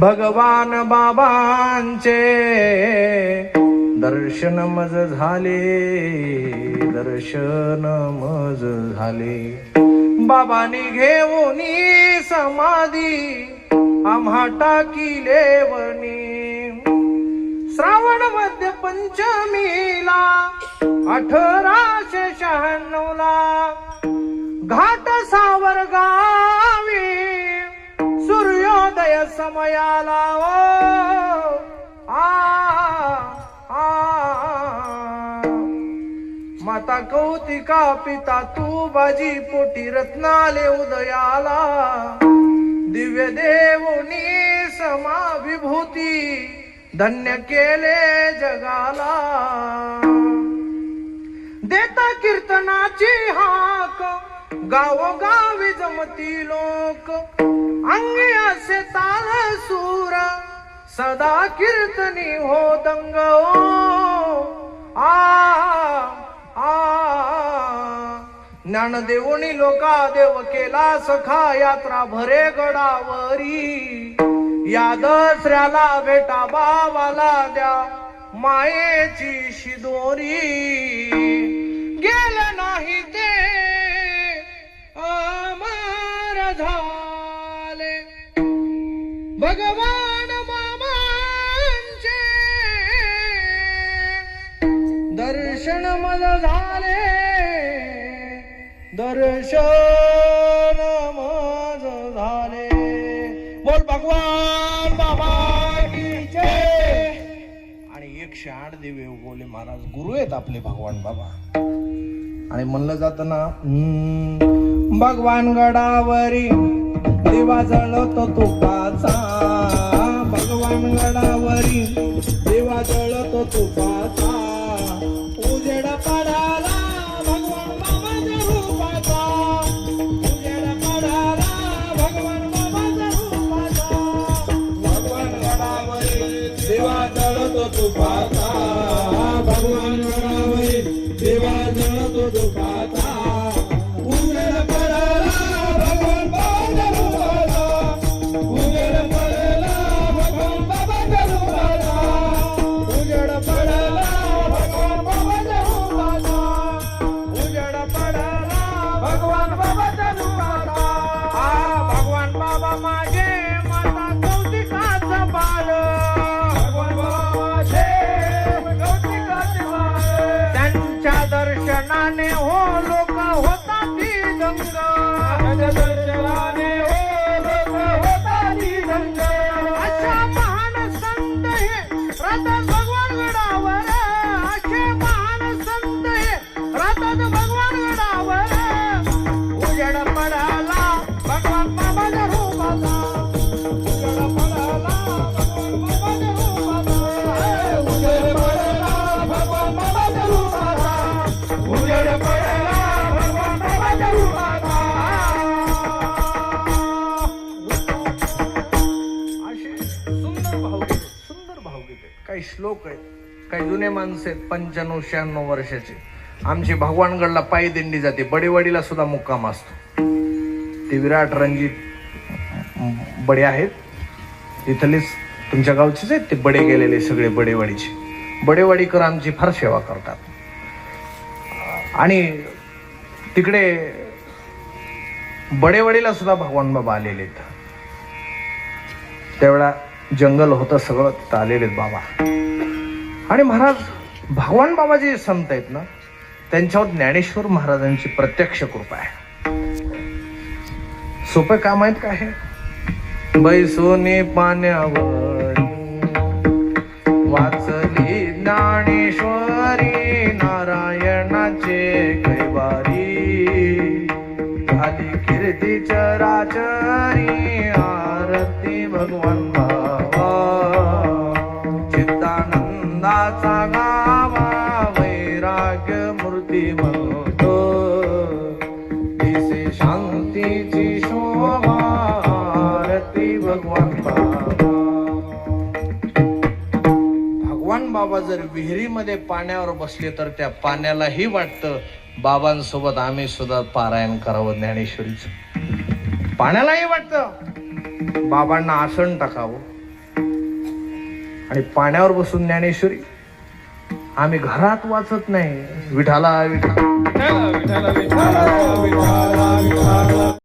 भगवान बाबांचे दर्शन मज झाले दर्शन मज झाले. बाबांनी घेऊन समाधी आम्हा टाकिले लेवणी श्रावण मध्य पंचमीला अठराशे शहाण्णव ला मयाला ओ आ आ. माता कौतिका पिता तू बाजी पोटी रत्नाले उदयाला. दिव्य देवनी समा विभूती धन्य केले जगाला. देता कीर्तनाची हाक गावोगावी जमती लोक अंगी असे ताल सूर सदा कीर्तनी हो दंग। ओ आ आ ज्ञानदेवनी लोका देव केला सखा यात्रा भरे गडावरी। या दसऱ्याला बेटा बाबाला द्या मायेची शिदोरी। गेलं नाही ते अमर झा भगवान मामांचे दर्शन मज झाले. दर्शन मज झाले. बोल भगवान बाबा आणि एकशे आठ दिवे उगवले महाराज. गुरु आहेत आपले भगवान बाबा. आणि म्हणलं जात ना भगवान गडावरी देवा जळतो तुपाचा. भगवान गडावरी देवा जळतो तुपाचा. उजेड पडाला भगवान बाबाच्या रूपाचा उजेड पडाला भगवान बाबाच्या रूपाचा भगवान गडावरी दिवा जळतो तुपाचा. दर्शनाने हो लोक काही आहेत. काही जुने माणसं आहेत पंच्याण्णव शहाण्णव वर्षाचे. आमची भगवानगडला पायी दिंडी जाते. बडेवाडीला सुद्धा मुक्काम असतो. ते विराट रणजित बडे आहेत. इथलेच तुमच्या गावचेच आहेत ते बडे गेलेले सगळे बडेवाडीचे. बडेवाडीकर आमची फार सेवा करतात. आणि तिकडे बडेवाडीला सुद्धा भगवान बाबा आलेले आहेत. त्यावेळा जंगल होतं सगळं तिथं आलेले आहेत बाबा. आणि महाराज भगवान बाबा जे संत आहेत ना त्यांच्यावर ज्ञानेश्वर महाराजांची प्रत्यक्ष कृपा आहे. सोपं काम आहेत का हे? बैसोने पाण्यावर वाचली ज्ञानेश्वरी नारायणाचे कैवारी झाली कीर्ती चराचरी चित्तानंदाचा गावा वैराग्य मूर्ती म्हणतो दिसे शांतीची शोभा आरती भगवान बाबा. भगवान बाबा जर विहिरीमध्ये पाण्यावर बसले तर त्या पाण्यालाही वाटतं बाबांसोबत आम्ही सुद्धा पारायण करावं ज्ञानेश्वरीच. पाण्यालाही वाटतं. बाबांना आसन टाकावं. आणि पाण्यावर बसून ज्ञानेश्वरी आम्ही घरात वाचत नाही. विठाला विठा विठाला विठाला.